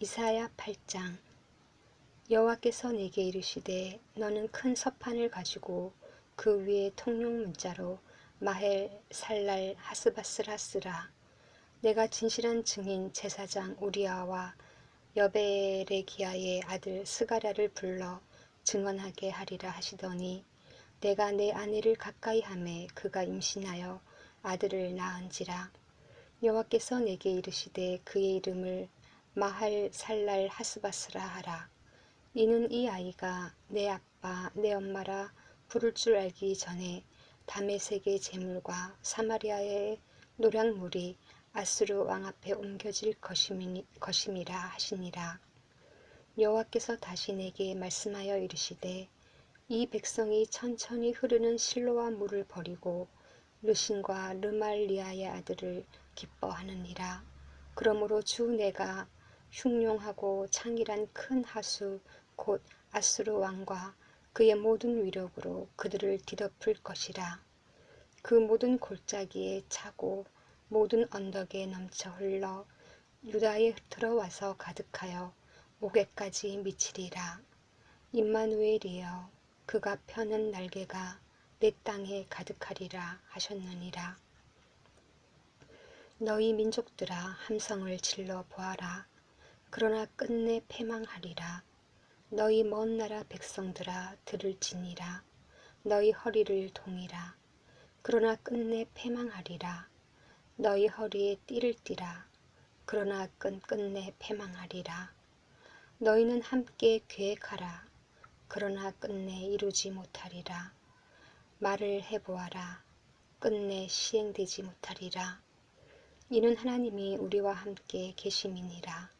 이사야 8장. 여호와께서 내게 이르시되 너는 큰 서판을 가지고 그 위에 통용 문자로 마헬 살랄 하스바스라 쓰라. 내가 진실한 증인 제사장 우리아와 여베레기야의 아들 스가랴를 불러 증언하게 하리라 하시더니 내가 내 아내를 가까이 하매 그가 임신하여 아들을 낳은지라. 여호와께서 내게 이르시되 그의 이름을 마할 살랄 하스바스라 하라. 이는 이 아이가 내 아빠 내 엄마라 부를 줄 알기 전에 다메섹의 재물과 사마리아의 노량물이 아수르 왕 앞에 옮겨질 것임이, 것임이라 하시니라. 여호와께서 다시 내게 말씀하여 이르시되 이 백성이 천천히 흐르는 실로와 물을 버리고 르신과 르말리아의 아들을 기뻐하느니라. 그러므로 주 내가 흉룡하고 창이란 큰 하수 곧 아수르 왕과 그의 모든 위력으로 그들을 뒤덮을 것이라. 그 모든 골짜기에 차고 모든 언덕에 넘쳐 흘러 유다에 들어와서 가득하여 목에까지 미치리라. 임마누엘이여 그가 펴는 날개가 내 땅에 가득하리라 하셨느니라. 너희 민족들아 함성을 질러 보아라. 그러나 끝내 패망하리라. 너희 먼 나라 백성들아 들을지니라. 너희 허리를 동이라. 그러나 끝내 패망하리라. 너희 허리에 띠를 띠라. 그러나 끝, 끝내 패망하리라. 너희는 함께 계획하라. 그러나 끝내 이루지 못하리라. 말을 해보아라. 끝내 시행되지 못하리라. 이는 하나님이 우리와 함께 계심이니라.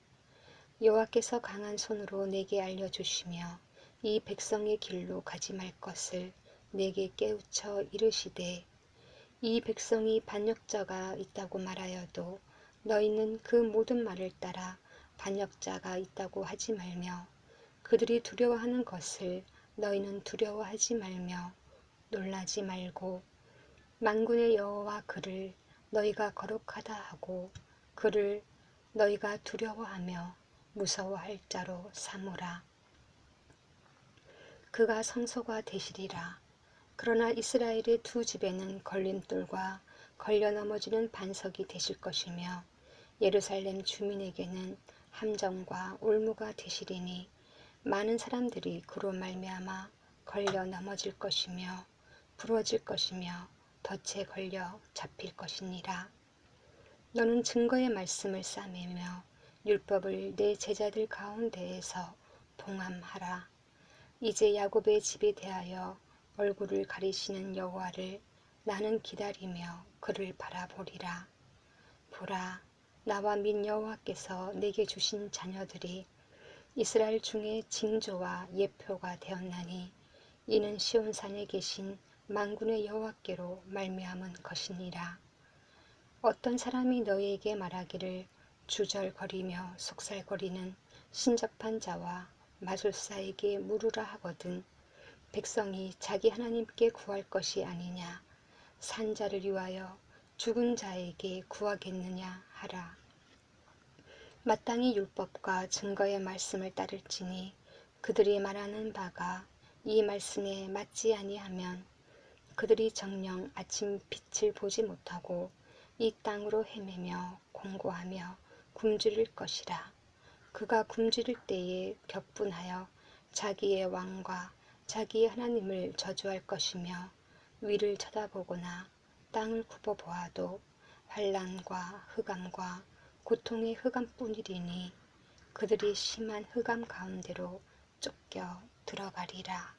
여호와께서 강한 손으로 내게 알려주시며 이 백성의 길로 가지 말 것을 내게 깨우쳐 이르시되 이 백성이 반역자가 있다고 말하여도 너희는 그 모든 말을 따라 반역자가 있다고 하지 말며 그들이 두려워하는 것을 너희는 두려워하지 말며 놀라지 말고 만군의 여호와 그를 너희가 거룩하다 하고 그를 너희가 두려워하며 무서워할 자로 삼으라. 그가 성소가 되시리라. 그러나 이스라엘의 두 집에는 걸림돌과 걸려 넘어지는 반석이 되실 것이며 예루살렘 주민에게는 함정과 올무가 되시리니 많은 사람들이 그로 말미암아 걸려 넘어질 것이며 부러질 것이며 덫에 걸려 잡힐 것이니라. 너는 증거의 말씀을 싸매며 율법을 내 제자들 가운데에서 봉함하라. 이제 야곱의 집에 대하여 얼굴을 가리시는 여호와를 나는 기다리며 그를 바라보리라. 보라, 나와 민 여호와께서 내게 주신 자녀들이 이스라엘 중에 징조와 예표가 되었나니 이는 시온산에 계신 만군의 여호와께로 말미암은 것이니라. 어떤 사람이 너희에게 말하기를 주절거리며 속살거리는 신접한 자와 마술사에게 물으라 하거든 백성이 자기 하나님께 구할 것이 아니냐 산자를 위하여 죽은 자에게 구하겠느냐 하라. 마땅히 율법과 증거의 말씀을 따를지니 그들이 말하는 바가 이 말씀에 맞지 아니하면 그들이 정령 아침 빛을 보지 못하고 이 땅으로 헤매며 공고하며 굶주릴 것이라. 그가 굶주릴 때에 격분하여 자기의 왕과 자기의 하나님을 저주할 것이며 위를 쳐다보거나 땅을 굽어보아도 환란과 흑암과 고통의 흑암뿐이리니 그들이 심한 흑암 가운데로 쫓겨 들어가리라.